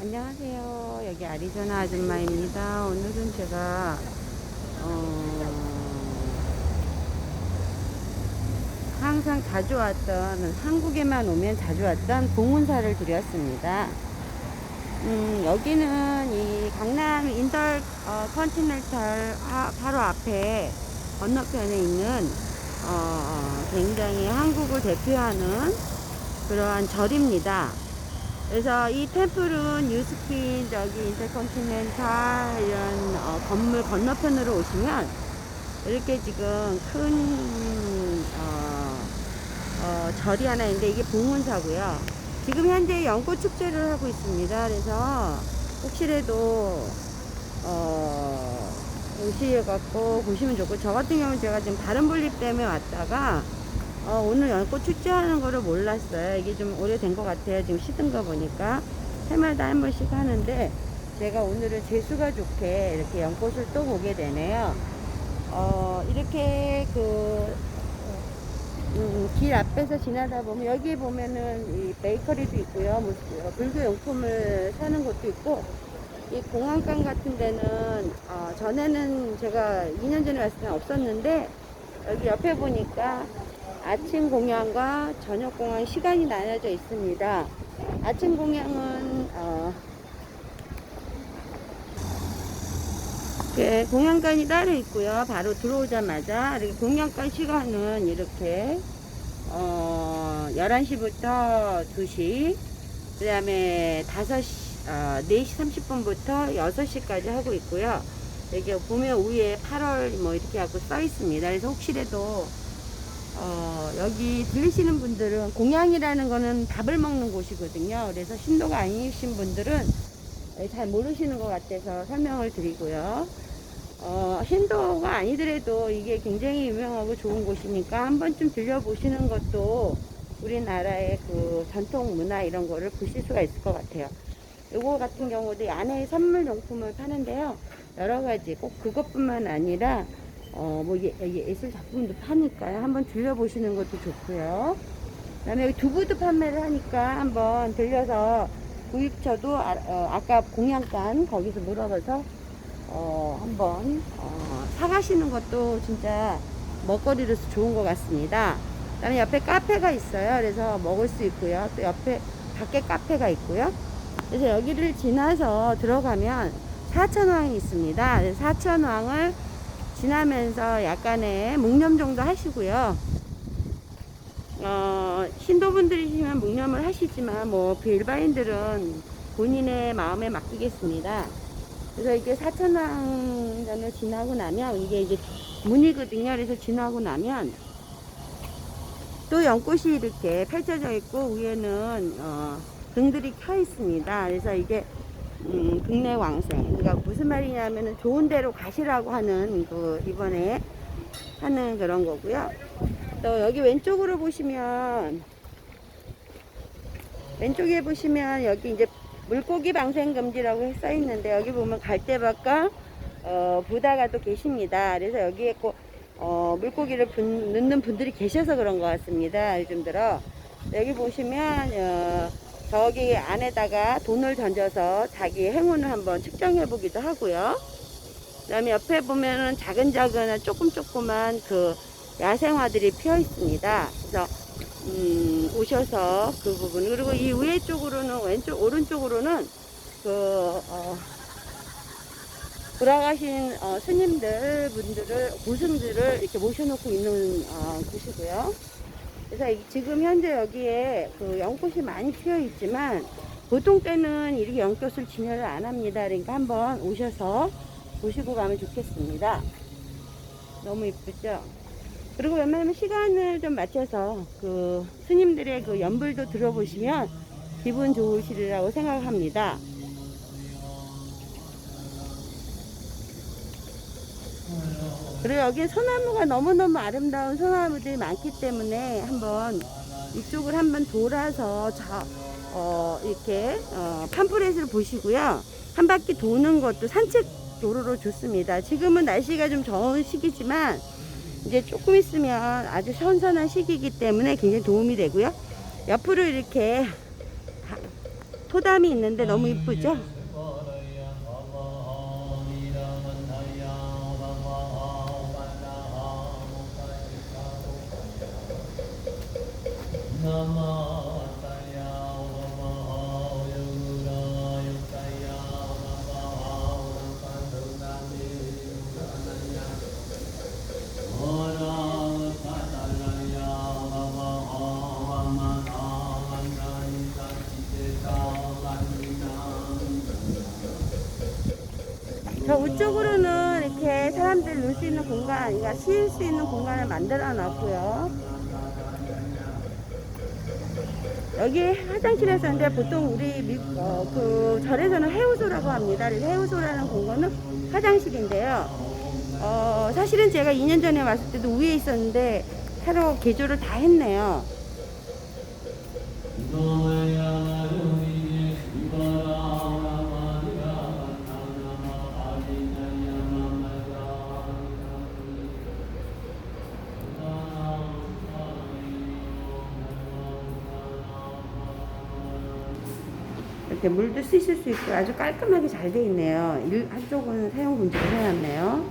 안녕하세요. 여기 아리조나 아줌마입니다. 오늘은 제가 어, 항상 자주 왔던 한국에만 오면 자주 왔던 봉은사를 드렸습니다. 음, 여기는 이 강남 인터 어, 컨티넨탈 하- 바로 앞에 건너편에 있는 어, 굉장히 한국을 대표하는 그러한 절입니다. 그래서 이 템플은 유스킨 저기 인터컨티넨탈 이런 어, 건물 건너편으로 오시면 이렇게 지금 큰 어, 어, 절이 하나 있는데 이게 봉은사고요. 지금 현재 연꽃 축제를 하고 있습니다. 그래서 혹시라도 어, 오시갖고 보시면 좋고 저 같은 경우는 제가 지금 다른 볼일 때문에 왔다가 어, 오늘 연꽃 축제하는 거를 몰랐어요. 이게 좀 오래된 것 같아요. 지금 시든 거 보니까. 해마다 한 번씩 하는데, 제가 오늘은 재수가 좋게 이렇게 연꽃을 또 보게 되네요. 어, 이렇게 그, 음, 길 앞에서 지나다 보면, 여기 보면은 이 베이커리도 있고요. 뭐, 어, 불교 용품을 사는 곳도 있고, 이 공항간 같은 데는, 어, 전에는 제가 2년 전에 왔을 때는 없었는데, 여기 옆에 보니까 아침 공양과 저녁 공양 시간이 나눠져 있습니다. 아침 공양은 어, 이렇게 공양관이 따로 있고요. 바로 들어오자마자 이렇게 공양관 시간은 이렇게 어, 11시부터 2시, 그 다음에 5시, 어, 4시 30분부터 6시까지 하고 있고요. 여기 보면 위에 8월 뭐 이렇게 하고 써 있습니다. 그래서 혹시라도 어, 여기 들리시는 분들은 공양이라는 거는 밥을 먹는 곳이거든요. 그래서 신도가 아니신 분들은 잘 모르시는 것 같아서 설명을 드리고요. 어, 신도가 아니더라도 이게 굉장히 유명하고 좋은 곳이니까 한 번쯤 들려보시는 것도 우리나라의 그 전통 문화 이런 거를 보실 수가 있을 것 같아요. 요거 같은 경우도 이 안에 선물 용품을 파는데요. 여러 가지 꼭 그것뿐만 아니라 어, 뭐, 예, 예, 예술 작품도 파니까요. 한번 들려보시는 것도 좋고요. 그 다음에 두부도 판매를 하니까 한번 들려서 구입처도 아, 까 공양간 거기서 물어봐서 어, 한번 어, 사가시는 것도 진짜 먹거리로서 좋은 것 같습니다. 그 다음에 옆에 카페가 있어요. 그래서 먹을 수 있고요. 또 옆에 밖에 카페가 있고요. 그래서 여기를 지나서 들어가면 사천왕이 있습니다. 사천왕을 지나면서 약간의 묵념 정도 하시고요. 어, 신도분들이시면 묵념을 하시지만 뭐 일반인들은 본인의 마음에 맡기겠습니다. 그래서 이게 사천왕전을 지나고 나면 이게 이제 문이거든요. 그래서 지나고 나면 또 연꽃이 이렇게 펼쳐져 있고 위에는 어, 등들이 켜 있습니다. 그래서 이게 음, 국내 왕생. 그러니까 무슨 말이냐면은 좋은 데로 가시라고 하는 그 이번에 하는 그런 거고요. 또 여기 왼쪽으로 보시면 왼쪽에 보시면 여기 이제 물고기 방생 금지라고 써 있는데 여기 보면 갈대밭과 어, 부다가 또 계십니다. 그래서 여기에 꼭 어, 물고기를 분, 넣는 분들이 계셔서 그런 것 같습니다. 요즘 들어 여기 보시면 어, 저기 안에다가 돈을 던져서 자기 행운을 한번 측정해 보기도 하고요. 그 다음에 옆에 보면은 작은 작은 조금 조그만 그 야생화들이 피어 있습니다. 그래서 음, 오셔서 그 부분 그리고 이 위에 쪽으로는 왼쪽 오른쪽으로는 그 어, 돌아가신 어, 스님들 분들을 고승들을 이렇게 모셔놓고 있는 어, 곳이고요. 그래서 이- 지금 현재 여기에 그 연꽃이 많이 피어 있지만 보통 때는 이렇게 연꽃을 진열을 안 합니다. 그러니까 한번 오셔서 보시고 가면 좋겠습니다. 너무 이쁘죠? 그리고 웬만하면 시간을 좀 맞춰서 그 스님들의 그 연불도 들어보시면 기분 좋으시리라고 생각합니다. 그리고 여기 소나무가 너무너무 아름다운 소나무들이 많기 때문에 한번 이쪽을 한번 돌아서 저, 어, 이렇게 어, 팜프렛을 보시고요. 한 바퀴 도는 것도 산책 도로로 좋습니다. 지금은 날씨가 좀 더운 시기지만 이제 조금 있으면 아주 선선한 시기이기 때문에 굉장히 도움이 되고요. 옆으로 이렇게 토담이 있는데 너무 이쁘죠? 저 우쪽으로는 이렇게 사람들 놀 수 있는 공간, 그러니까 쉴 수 있는 공간을 만들어 놨고요. 여기 화장실에서 근데 보통 우리 미, 어, 그 절에서는 해우소라고 합니다. 해우소라는 공간은 화장실인데요. 어, 사실은 제가 2년 전에 왔을 때도 위에 있었는데 새로 개조를 다 했네요. 이렇게 물도 쓰실 수 있고 아주 깔끔하게 잘 돼 있네요. 일, 한쪽은 사용 금지를 해놨네요.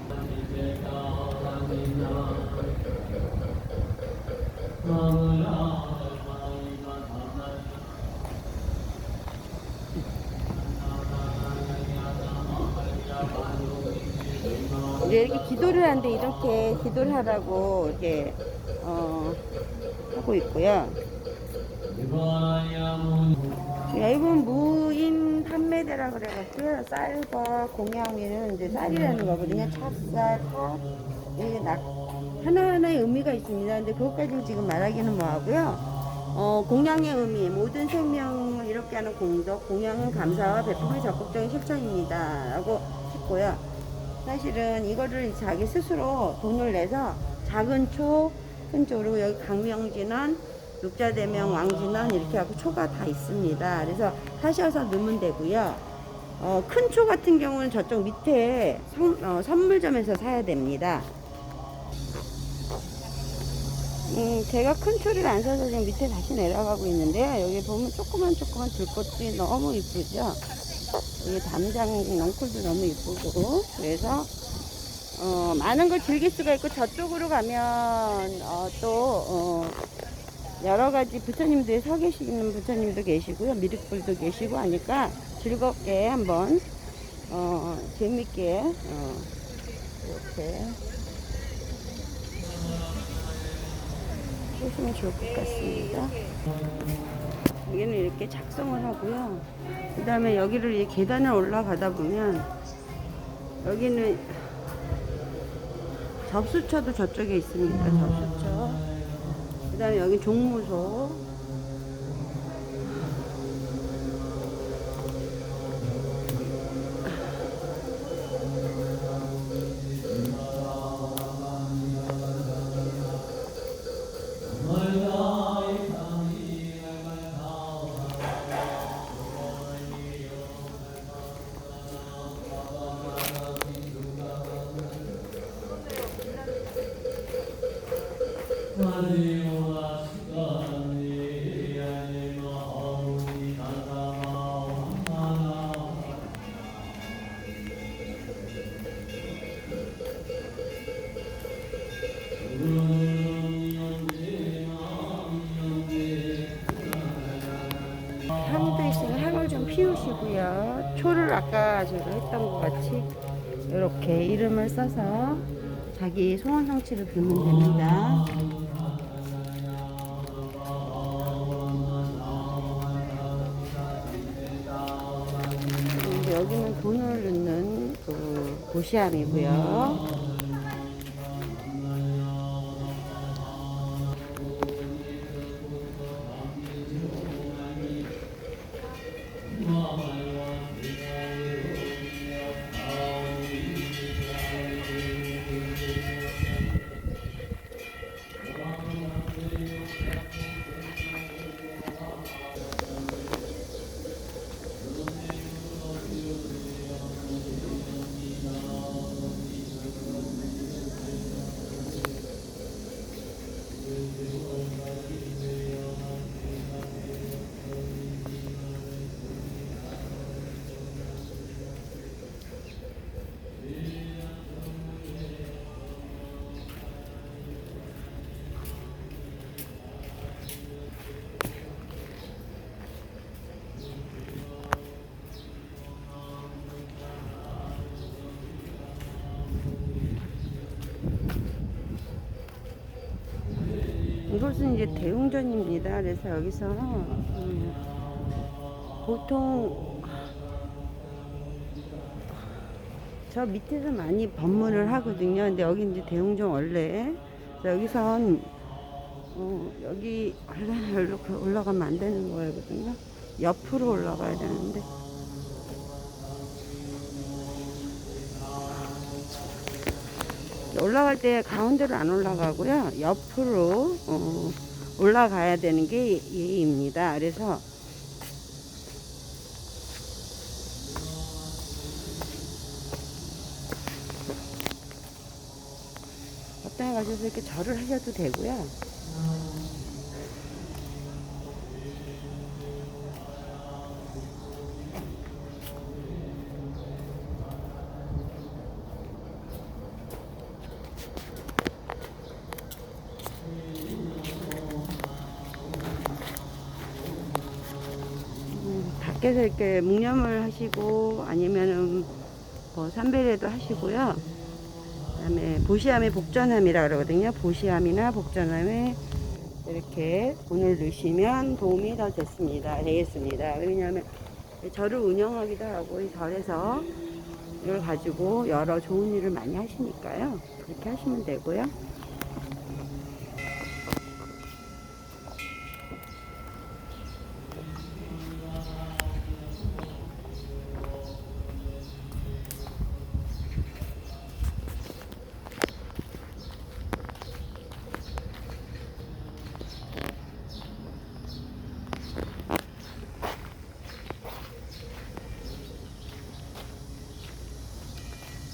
이제 이렇게 기도를 하는데 이렇게 기도를 하라고 이렇게 어, 하고 있고요. 얇은 무인 판매대라 그래갖고요. 쌀과 공양이는 이제 쌀이라는 거거든요. 찹쌀, 팥, 이게 낙, 하나하나의 의미가 있습니다. 근데 그것까지 지금 말하기는 뭐하고요. 어, 공양의 의미, 모든 생명을 이렇게 하는 공덕, 공양은 감사와 베품의 적극적인 실천입니다. 라고 했고요. 사실은 이거를 자기 스스로 돈을 내서 작은 초, 큰 초로 여기 강명진원, 육자대명, 왕진원 이렇게 하고 초가 다 있습니다. 그래서 사셔서 넣으면 되고요. 어, 큰 초 같은 경우는 저쪽 밑에 선, 어, 선물점에서 사야 됩니다. 음, 제가 큰 초를 안 사서 지금 밑에 다시 내려가고 있는데요. 여기 보면 조그만 조그만 들꽃이 너무 이쁘죠? 여기 담장 넝쿨도 너무 이쁘고 그래서 어, 많은 걸 즐길 수가 있고 저쪽으로 가면 어, 또 어, 여러 가지 부처님들이 서 계시는 부처님도 계시고요 미륵불도 계시고 하니까 즐겁게 한번 어, 재밌게 어, 이렇게 보시면 좋을 것 같습니다. 여기는 이렇게 작성을 하고요. 그 다음에 여기를 이 계단을 올라가다 보면 여기는 접수처도 저쪽에 있으니까 접수처. 그 다음에 여기 종무소. 향 써서 자기 소원 성취를 빌면 됩니다. 여기는 돈을 넣는 그 고시암이고요. 이곳은 이제 대웅전입니다. 그래서 여기서 음, 보통 저 밑에서 많이 법문을 하거든요. 근데 여기 이제 대웅전 원래 여기선 어, 여기 올라가면 안 되는 거거든요. 옆으로 올라가야 되는데. 올라갈 때 가운데로 안 올라가고요. 옆으로 어, 올라가야 되는 게 예의입니다. 그래서 적당히 가셔서 이렇게 절을 하셔도 되고요. 음, 밖에서 이렇게 묵념을 하시고 아니면은 뭐 삼배례도 하시고요. 그다음에 보시함의 복전함이라 그러거든요. 보시함이나 복전함에 이렇게 돈을 넣으시면 도움이 더 됐습니다. 되겠습니다. 왜냐하면 절을 운영하기도 하고 이 절에서 이걸 가지고 여러 좋은 일을 많이 하시니까요. 그렇게 하시면 되고요.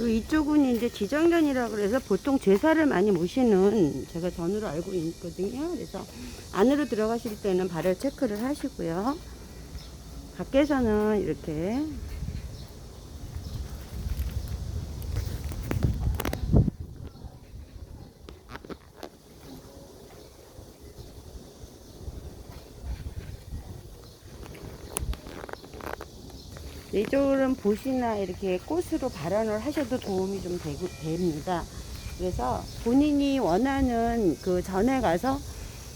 이쪽은 이제 지정전이라 그래서 보통 제사를 많이 모시는 제가 전으로 알고 있거든요. 그래서 안으로 들어가실 때는 발열 체크를 하시고요. 밖에서는 이렇게 이쪽은 봇이나 이렇게 꽃으로 발언을 하셔도 도움이 좀 되고, 됩니다. 그래서 본인이 원하는 그 전에 가서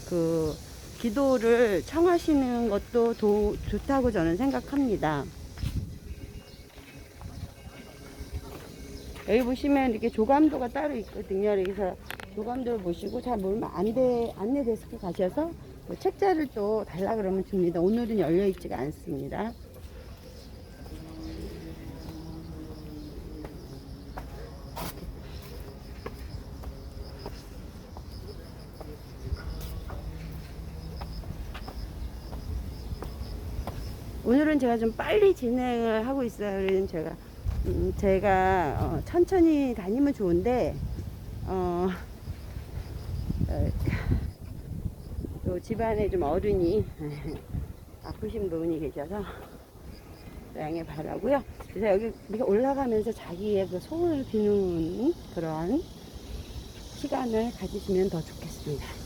그 기도를 청하시는 것도 도, 좋다고 저는 생각합니다. 여기 보시면 이렇게 조감도가 따로 있거든요. 그래서 조감도를 보시고 잘 모르면 안내, 안내 데스크 가셔서 그 책자를 또 달라 그러면 줍니다. 오늘은 열려 있지가 않습니다. 오늘은 제가 좀 빨리 진행을 하고 있어요. 그래서 제가 음, 제가 어, 천천히 다니면 좋은데 어, 어, 또 집안에 좀 어른이 아프신 분이 계셔서 양해 바라고요. 그래서 여기 올라가면서 자기의 그 소원을 비누는 그런 시간을 가지시면 더 좋겠습니다.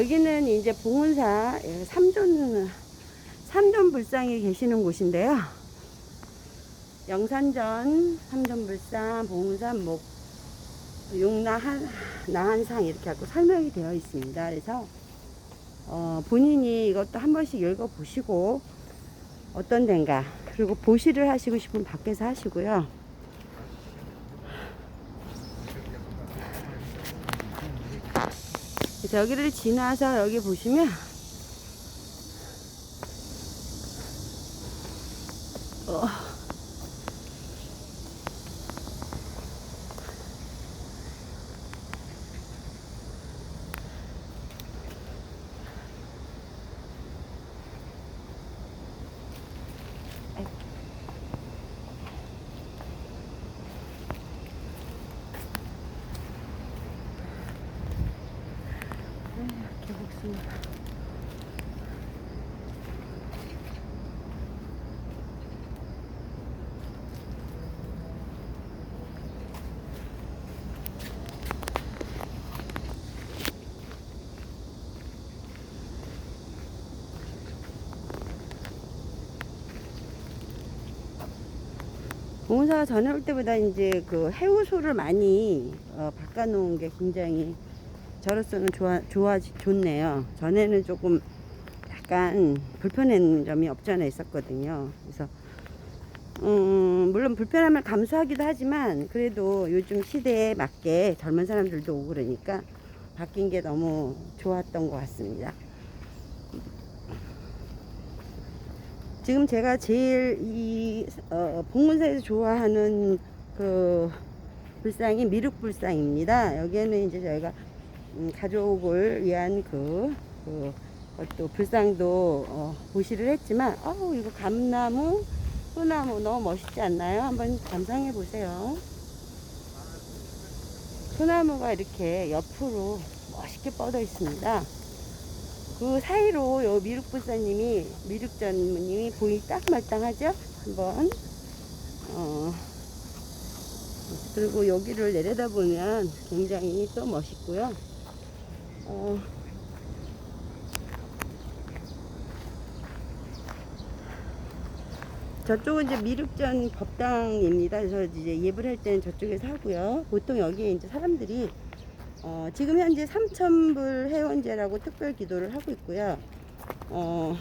여기는 이제 봉은사 예, 삼존 삼존 불상이 계시는 곳인데요. 영산전, 삼존 불상, 봉은산, 목, 용나한, 나한상 이렇게 하고 설명이 되어 있습니다. 그래서 어, 본인이 이것도 한 번씩 읽어 보시고 어떤 데인가 그리고 보시를 하시고 싶으면 밖에서 하시고요. 여기를 지나서 여기 보시면 공사가 전에 올 때보다 이제 그 해우소를 많이 어, 바꿔놓은 게 굉장히 저로서는 좋아, 좋아, 좋네요. 전에는 조금 약간 불편한 점이 없지 않아 있었거든요. 그래서, 음, 물론 불편함을 감수하기도 하지만 그래도 요즘 시대에 맞게 젊은 사람들도 오고 그러니까 바뀐 게 너무 좋았던 것 같습니다. 지금 제가 제일 이 어, 봉문사에서 좋아하는 그 불상이 미륵불상입니다. 여기에는 이제 저희가 음, 가족을 위한 그, 그 것도 불상도 어, 보시를 했지만 어우 이거 감나무 소나무 너무 멋있지 않나요? 한번 감상해 보세요. 소나무가 이렇게 옆으로 멋있게 뻗어 있습니다. 그 사이로 요 미륵불사님이 미륵전무님이 보이 딱 마땅하죠? 한번 어 그리고 여기를 내려다 보면 굉장히 또 멋있고요. 어 저쪽은 이제 미륵전 법당입니다. 그래서 이제 예불 할 때는 저쪽에서 하고요. 보통 여기에 이제 사람들이 어, 지금 현재 삼천불 회원제라고 특별 기도를 하고 있고요. 어,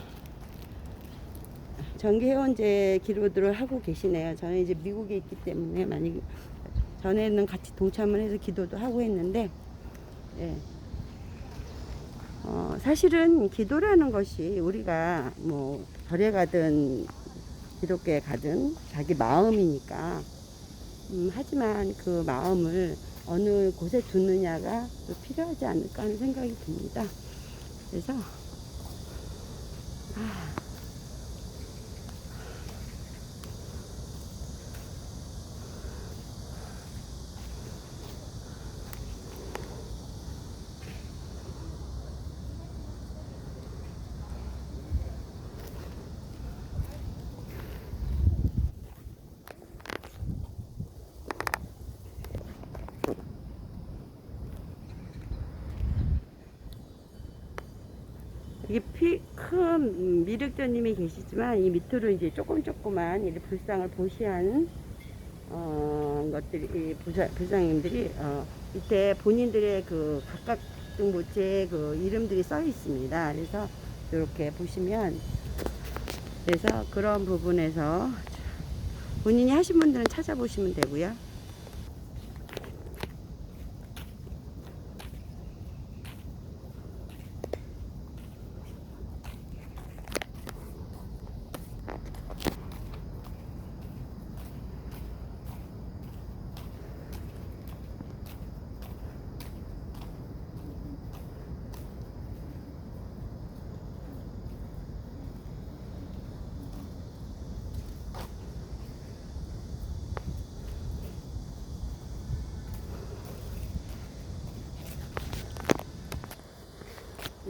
정기 회원제 기도들을 하고 계시네요. 저는 이제 미국에 있기 때문에 많이 전에는 같이 동참을 해서 기도도 하고 했는데, 예. 어, 사실은 기도라는 것이 우리가 뭐 절에 가든 기독교에 가든 자기 마음이니까, 음, 하지만 그 마음을 어느 곳에 두느냐가 또 필요하지 않을까 하는 생각이 듭니다. 그래서 아, 이게 피, 큰 미륵전님이 계시지만 이 밑으로 이제 조금 조그만 이 불상을 보시한 어, 것들이 이 부사, 불상님들이 어, 밑에 본인들의 그 각각 모체의 그 이름들이 써 있습니다. 그래서 이렇게 보시면 그래서 그런 부분에서 본인이 하신 분들은 찾아보시면 되고요.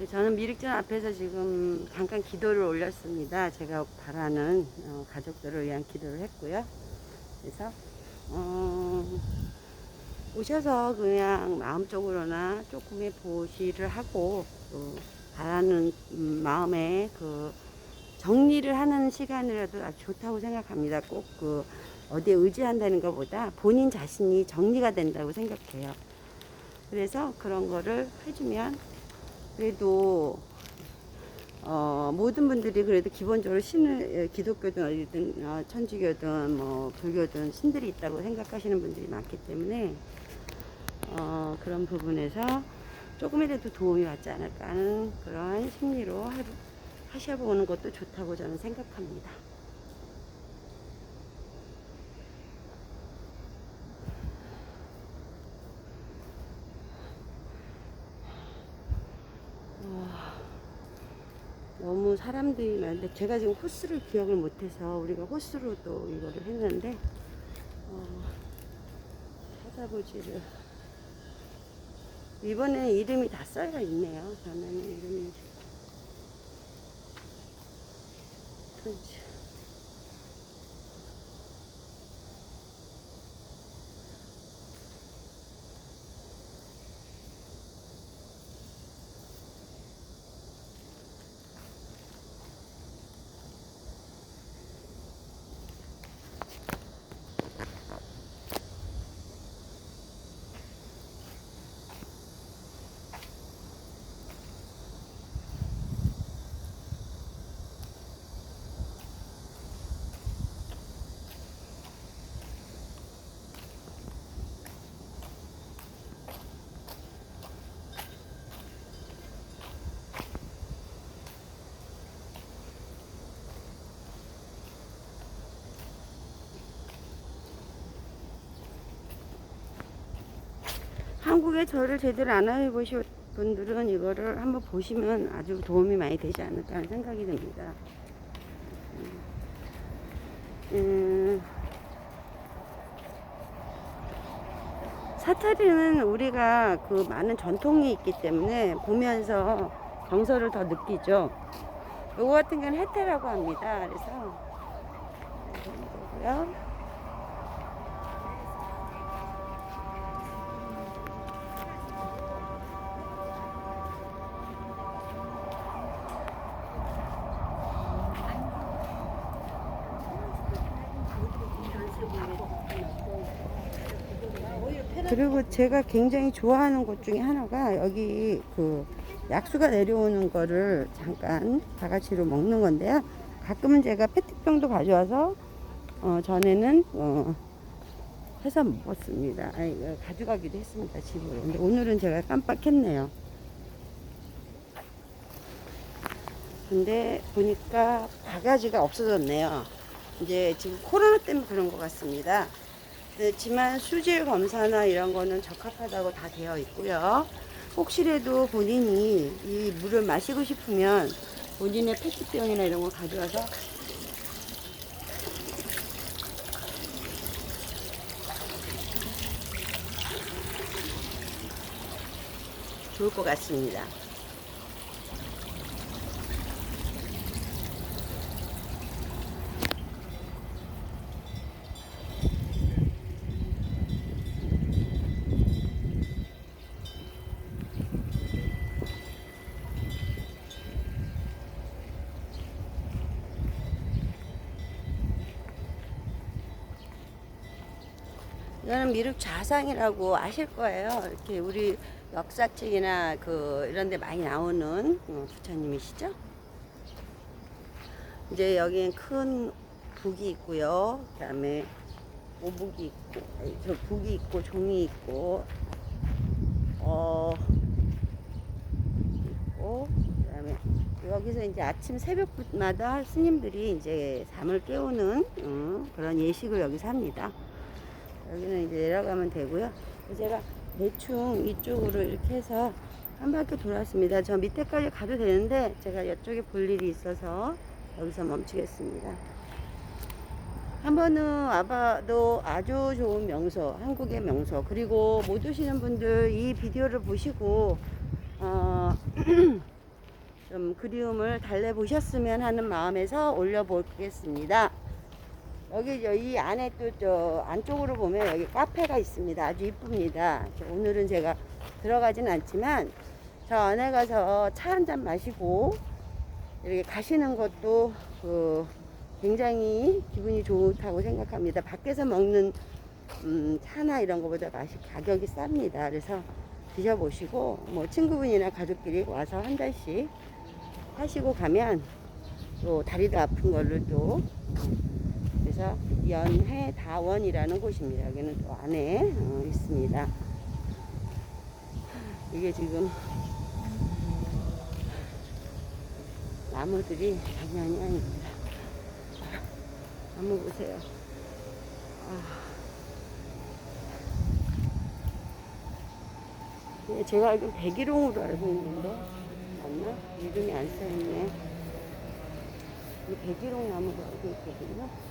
저는 미륵전 앞에서 지금 잠깐 기도를 올렸습니다. 제가 바라는 어, 가족들을 위한 기도를 했고요. 그래서 어, 오셔서 그냥 마음적으로나 조금의 보시를 하고 또 바라는 음, 마음에 그 정리를 하는 시간이라도 아주 좋다고 생각합니다. 꼭 그 어디에 의지한다는 것보다 본인 자신이 정리가 된다고 생각해요. 그래서 그런 거를 해주면 그래도 어, 모든 분들이 그래도 기본적으로 신을 예, 기독교든 어디든 어, 천주교든 뭐 불교든 신들이 있다고 생각하시는 분들이 많기 때문에 어, 그런 부분에서 조금이라도 도움이 받지 않을까 하는 그런 심리로 하, 하셔보는 것도 좋다고 저는 생각합니다. 너무 사람들이 많은데 제가 지금 호수를 기억을 못해서 우리가 호수로 또 이거를 했는데 어, 찾아보지를 이번에 이름이 다 써져 있네요. 저는 이름이 그렇지. 한국에 저를 제대로 안 해보신 분들은 이거를 한번 보시면 아주 도움이 많이 되지 않을까 하는 생각이 듭니다. 음, 사투리는 우리가 그 많은 전통이 있기 때문에 보면서 정서를 더 느끼죠. 요거 같은 경우는 해태라고 합니다. 그래서 그리고 제가 굉장히 좋아하는 곳 중에 하나가 여기 그 약수가 내려오는 거를 잠깐 다 같이로 먹는 건데요. 가끔은 제가 페트병도 가져와서 어, 전에는 어, 해서 먹었습니다. 아니, 어, 가져가기도 했습니다 집으로. 근데 오늘은 제가 깜빡했네요. 근데 보니까 바가지가 없어졌네요. 이제 지금 코로나 때문에 그런 것 같습니다. 그렇지만 수질 검사나 이런 거는 적합하다고 다 되어 있고요. 혹시라도 본인이 이 물을 마시고 싶으면 본인의 페트병이나 이런 거 가져와서 좋을 것 같습니다. 미륵 좌상이라고 아실 거예요. 이렇게 우리 역사책이나 그 이런 데 많이 나오는 어, 부처님이시죠? 이제 여기엔 큰 북이 있고요. 그다음에 오북이 있고, 저 북이 있고 종이 있고, 어 있고, 그다음에 여기서 이제 아침 새벽마다 스님들이 이제 잠을 깨우는 어, 그런 예식을 여기서 합니다. 여기는 이제 내려가면 되고요. 제가 대충 이쪽으로 이렇게 해서 한 바퀴 돌았습니다. 저 밑에까지 가도 되는데 제가 이쪽에 볼 일이 있어서 여기서 멈추겠습니다. 한 번은 와봐도 아주 좋은 명소, 한국의 명소. 그리고 못 오시는 분들 이 비디오를 보시고 어, 좀 그리움을 달래보셨으면 하는 마음에서 올려보겠습니다. 여기 저 이 안에 또 저 안쪽으로 보면 여기 카페가 있습니다. 아주 이쁩니다. 저 오늘은 제가 들어가진 않지만 저 안에 가서 차 한 잔 마시고 이렇게 가시는 것도 그 굉장히 기분이 좋다고 생각합니다. 밖에서 먹는 음, 차나 이런 것보다 맛이 가격이 쌉니다. 그래서 드셔보시고 뭐 친구분이나 가족끼리 와서 한 잔씩 하시고 가면 또 다리도 아픈 걸로 또 그래서 연해다원이라는 곳입니다. 여기는 또 안에 어, 있습니다. 이게 지금 나무들이 장난이 아닙니다. 나무 보세요. 아. 제가 알기로 백일홍으로 알고 있는데 맞나? 이름이 안 써있네. 이 백일홍 나무로 알고 있거든요.